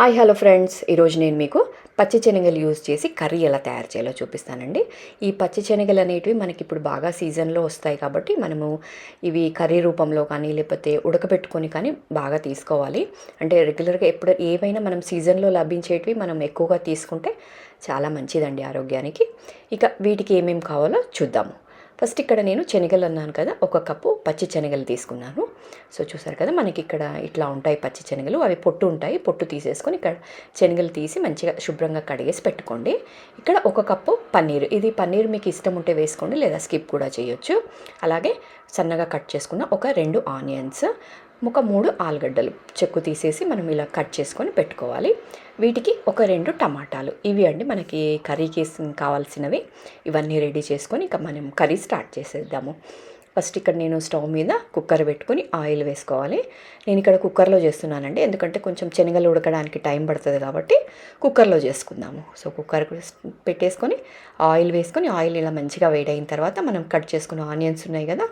Hi hello friends. ఈరోజు నేను మీకు పచ్చి శనగలు యూజ్ చేసి కర్రీ ఎలా తయారు చేయాలో చూపిస్తానండి. ఈ పచ్చి శనగలు అనేటివి మనకి ఇప్పుడు బాగా సీజన్లో వస్తాయి కాబట్టి మనము ఇవి కర్రీ రూపంలో కానీ లేకపోతే ఉడకబెట్టుకొని కానీ బాగా తీసుకోవాలి. అంటే రెగ్యులర్గా ఎప్పుడు ఏవైనా మనం సీజన్లో లభించేటివి మనం ఎక్కువగా తీసుకుంటే చాలా మంచిదండి ఆరోగ్యానికి. ఇక వీటికి ఏమేమి కావాలో చూద్దాము. ఫస్ట్ ఇక్కడ నేను శనగలు అన్నాను కదా ఒక కప్పు పచ్చి శనగలు తీసుకున్నాను. సో చూసారు కదా మనకి ఇక్కడ ఇట్లా ఉంటాయి పచ్చి శనగలు. అవి పొట్టు ఉంటాయి. పొట్టు తీసేసుకొని ఇక్కడ శనగలు తీసి మంచిగా శుభ్రంగా కడిగేసి పెట్టుకోండి. ఇక్కడ ఒక కప్పు పన్నీర్. ఇది పన్నీర్ మీకు ఇష్టం ఉంటే వేసుకోండి లేదా స్కిప్ కూడా చేయొచ్చు. అలాగే సన్నగా కట్ చేసుకున్న ఒక రెండు ఆనియన్స్ ఒక మూడు ఆలుగడ్డలు చెక్కు తీసేసి మనం ఇలా కట్ చేసుకొని పెట్టుకోవాలి. వీటికి ఒక రెండు టమాటాలు. ఇవి అండి మనకి కర్రీకి కావాల్సినవి. ఇవన్నీ రెడీ చేసుకొని ఇక మనం కర్రీ స్టార్ట్ చేసేద్దాము. ఫస్ట్ ఇక్కడ నేను స్టవ్ మీద కుక్కర్ పెట్టుకొని ఆయిల్ వేసుకోవాలి. నేను ఇక్కడ కుక్కర్లో చేస్తున్నానండి. ఎందుకంటే కొంచెం శనగలు ఉడకడానికి టైం పడుతుంది కాబట్టి కుక్కర్లో చేసుకుందాము. సో కుక్కర్ పెట్టేసుకొని ఆయిల్ వేసుకొని ఆయిల్ ఇలా మంచిగా వేడైన తర్వాత మనం కట్ చేసుకున్న ఆనియన్స్ ఉన్నాయి కదా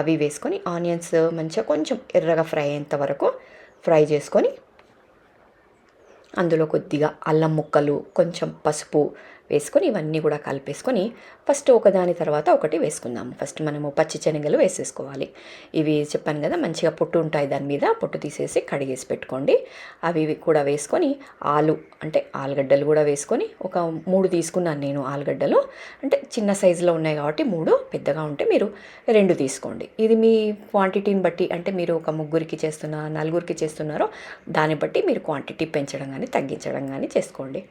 అవి వేసుకొని ఆనియన్స్ మంచిగా కొంచెం ఎర్రగా ఫ్రై అయ్యేంత వరకు ఫ్రై చేసుకొని అందులో కొద్దిగా అల్లం ముక్కలు కొంచెం పసుపు వేసుకొని ఇవన్నీ కూడా కలిపేసుకొని ఫస్ట్ ఒకదాని తర్వాత ఒకటి వేసుకుందాము. ఫస్ట్ మనము పచ్చి శనగలు వేసేసుకోవాలి. ఇవి చెప్పాను కదా మంచిగా పొట్టు ఉంటాయి దాని మీద పొట్టు తీసేసి కడిగేసి పెట్టుకోండి. అవి కూడా వేసుకొని ఆలు అంటే ఆలుగడ్డలు కూడా వేసుకొని ఒక మూడు తీసుకున్నాను నేను ఆలుగడ్డలు. అంటే చిన్న సైజులో ఉన్నాయి కాబట్టి మూడు పెద్దగా ఉంటే మీరు రెండు తీసుకోండి. ఇది మీ క్వాంటిటీని బట్టి అంటే మీరు ఒక ముగ్గురికి చేస్తున్న నలుగురికి చేస్తున్నారో దాన్ని బట్టి మీరు క్వాంటిటీ పెంచడం కానీ తగ్గించడం కానీ చేసుకోండి.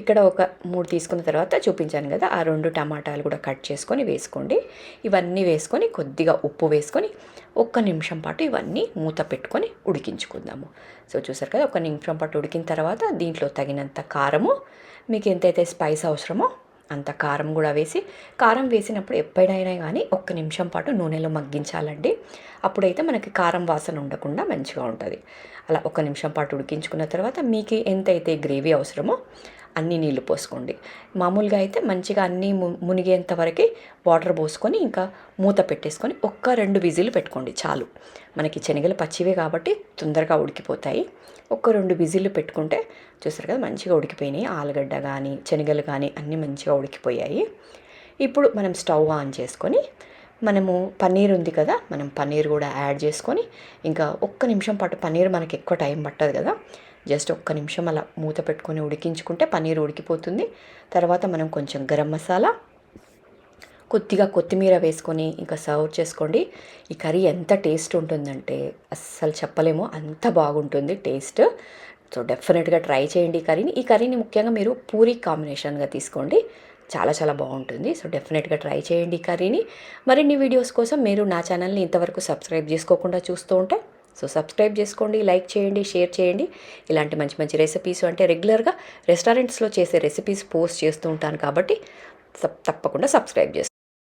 ఇక్కడ ఒక మూడు తీసుకున్న తర్వాత చూపించాను కదా ఆ రెండు టమాటాలు కూడా కట్ చేసుకొని వేసుకోండి. ఇవన్నీ వేసుకొని కొద్దిగా ఉప్పు వేసుకొని ఒక్క నిమిషం పాటు ఇవన్నీ మూత పెట్టుకొని ఉడికించుకుందాము. సో చూసారు కదా ఒక నిమిషం పాటు ఉడికిన తర్వాత దీంట్లో తగినంత కారము మీకు ఎంతైతే స్పైస్ అవసరమో అంత కారం కూడా వేసి కారం వేసినప్పుడు ఎప్పుడైనా కానీ ఒక్క నిమిషం పాటు నూనెలో మగ్గించాలండి. అప్పుడైతే మనకి కారం వాసన ఉండకుండా మంచిగా ఉంటుంది. అలా ఒక నిమిషం పాటు ఉడికించుకున్న తర్వాత మీకు ఎంతైతే గ్రేవీ అవసరమో అన్ని నీళ్ళు పోసుకోండి. మామూలుగా అయితే మంచిగా అన్నీ మునిగేంత వరకు వాటర్ పోసుకొని ఇంకా మూత పెట్టేసుకొని ఒక్క రెండు విజిల్ పెట్టుకోండి చాలు. మనకి శనగలు పచ్చివే కాబట్టి తొందరగా ఉడికిపోతాయి. ఒక్క రెండు విజిల్లు పెట్టుకుంటే చూసారు కదా మంచిగా ఉడికిపోయినాయి. ఆలుగడ్డ కానీ శనగలు కానీ అన్నీ మంచిగా ఉడికిపోయాయి. ఇప్పుడు మనం స్టవ్ ఆన్ చేసుకొని మనము పన్నీర్ ఉంది కదా మనం పన్నీర్ కూడా యాడ్ చేసుకొని ఇంకా ఒక్క నిమిషం పాటు పన్నీర్ మనకి ఎక్కువ టైం పట్టదు కదా. జస్ట్ ఒక్క నిమిషం అలా మూత పెట్టుకొని ఉడికించుకుంటే పన్నీర్ ఉడికిపోతుంది. తర్వాత మనం కొంచెం గరం మసాలా కొద్దిగా కొత్తిమీర వేసుకొని ఇంకా సర్వ్ చేసుకోండి. ఈ కర్రీ ఎంత టేస్ట్ ఉంటుందంటే అస్సలు చెప్పలేము అంత బాగుంటుంది టేస్ట్. సో డెఫినెట్గా ట్రై చేయండి ఈ కర్రీని. ఈ కర్రీని ముఖ్యంగా మీరు పూరి కాంబినేషన్గా తీసుకోండి. చాలా చాలా బాగుంటుంది. సో డెఫినెట్గా ట్రై చేయండి ఈ కర్రీని. మరిన్ని వీడియోస్ కోసం మీరు నా ఛానల్ని ఇంతవరకు సబ్స్క్రైబ్ చేసుకోకుండా చూస్తూ ఉంటే సో సబ్స్క్రైబ్ చేసుకోండి లైక్ చేయండి షేర్ చేయండి. ఇలాంటి మంచి మంచి రెసిపీస్ అంటే రెగ్యులర్గా రెస్టారెంట్స్లో చేసే రెసిపీస్ పోస్ట్ చేస్తూ ఉంటాను కాబట్టి తప్పకుండా సబ్స్క్రైబ్ చేసుకోండి.